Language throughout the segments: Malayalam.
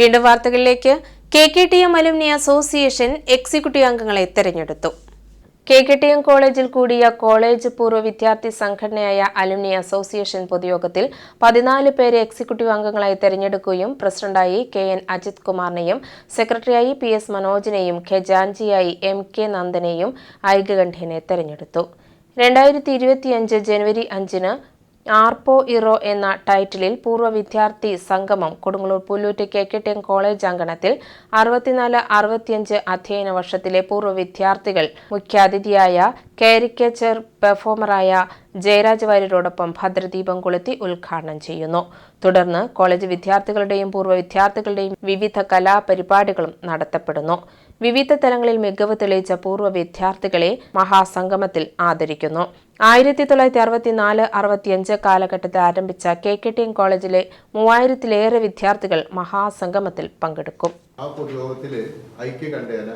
വീണ്ടും വാർത്തകളിലേക്ക് K K T M alumni association executive അംഗങ്ങളെ തെരഞ്ഞെടുത്തു. കെ കെ ടി എം കോളേജിൽ കൂടിയ കോളേജ് പൂർവ വിദ്യാർത്ഥി സംഘടനയായ അലുമിനി അസോസിയേഷൻ പൊതുയോഗത്തിൽ പതിനാല് പേരെ എക്സിക്യൂട്ടീവ് അംഗങ്ങളായി തെരഞ്ഞെടുക്കുകയും പ്രസിഡന്റായി കെ എൻ അജിത് കുമാറിനെയും സെക്രട്ടറിയായി പി എസ് മനോജിനെയും ഖജാൻജിയായി എം കെ നന്ദനെയും ഐകകണ്ഠ്യനെ തെരഞ്ഞെടുത്തു. രണ്ടായിരത്തി ഇരുപത്തിയഞ്ച് ജനുവരി അഞ്ചിന് ആർപ്പോ ഇറോ എന്ന ടൈറ്റിലിൽ പൂർവ വിദ്യാർത്ഥി സംഗമം Kodungallur Pullut K K T M college അങ്കണത്തിൽ അറുപത്തിനാല് അറുപത്തിയഞ്ച് അധ്യയന വർഷത്തിലെ പൂർവ വിദ്യാർത്ഥികൾ മുഖ്യാതിഥിയായ കാരിക്കേച്ചർ പെർഫോമറായ ജയരാജ് വാര്യരോടൊപ്പം ഭദ്രദീപം കൊളുത്തി ഉദ്ഘാടനം ചെയ്യുന്നു. തുടർന്ന് കോളേജ് വിദ്യാർത്ഥികളുടെയും പൂർവ വിദ്യാർത്ഥികളുടെയും വിവിധ കലാപരിപാടികളും നടത്തപ്പെടുന്നു. വിവിധ തലങ്ങളിൽ മികവ് തെളിയിച്ച പൂർവ വിദ്യാർത്ഥികളെ മഹാസംഗമത്തിൽ ആദരിക്കുന്നു. ആയിരത്തി തൊള്ളായിരത്തി അറുപത്തിനാല് അറുപത്തിയഞ്ച് കാലഘട്ടത്തിൽ ആരംഭിച്ച കെ കെ ടി എം കോളേജിലെ മൂവായിരത്തിലേറെ വിദ്യാർത്ഥികൾ മഹാസംഗമത്തിൽ പങ്കെടുക്കും. ആ പൊതുയോഗത്തിൽ ഐക്യ കണ്ടേന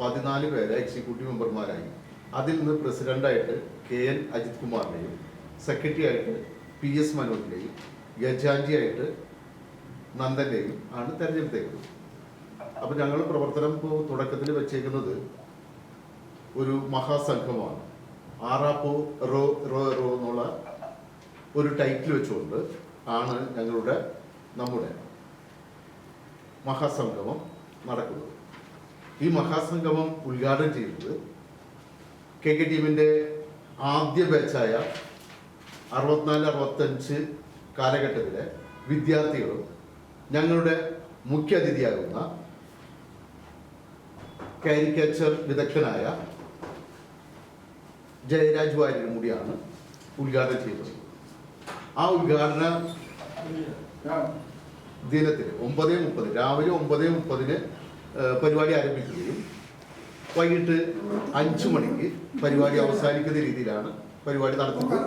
പതിനാല് പേരെ എക്സിക്യൂട്ടീവ് മെമ്പർമാരായി. അതിൽ നിന്ന് പ്രസിഡന്റായിട്ട് കെ എൻ അജിത് കുമാറിനെയും സെക്രട്ടറി ആയിട്ട് പി എസ് മനോജിനെയും ഗജാഞ്ചി ആയിട്ട് നന്ദനെയും ആണ് തെരഞ്ഞെടുത്തേക്കുന്നത്. അപ്പോൾ ഞങ്ങൾ പ്രവർത്തനം ഇപ്പോൾ തുടക്കത്തിൽ വെച്ചേക്കുന്നത് ഒരു മഹാസംഘമാണ് ആറാപ്പോ റോ റോ റോ എന്നുള്ള ഒരു ടൈറ്റിൽ വെച്ചുകൊണ്ട് ആണ് ഞങ്ങളുടെ നമ്മുടെ മഹാസംഗമം നടക്കുന്നത്. ഈ മഹാസംഗമം ഉദ്ഘാടനം ചെയ്യുന്നത് കെ കെ ടീമിന്റെ ആദ്യ ബാച്ചായ അറുപത്തിനാല് അറുപത്തഞ്ച് കാലഘട്ടത്തിലെ വിദ്യാർത്ഥികളും ഞങ്ങളുടെ മുഖ്യ അതിഥിയാകുന്ന കാരിക്കേച്ചർ വിദഗ്ധനായ ജയരാജ് വാര്യരും കൂടിയാണ് ഉദ്ഘാടനം ചെയ്തത്. ആ ഉദ്ഘാടന ദിനത്തിൽ ഒമ്പത് മുപ്പത് രാവിലെ ഒമ്പത് മുപ്പതിന് പരിപാടി ആരംഭിക്കുകയും വൈകിട്ട് അഞ്ചു മണിക്ക് പരിപാടി അവസാനിക്കുന്ന രീതിയിലാണ് പരിപാടി നടത്തുന്നത്.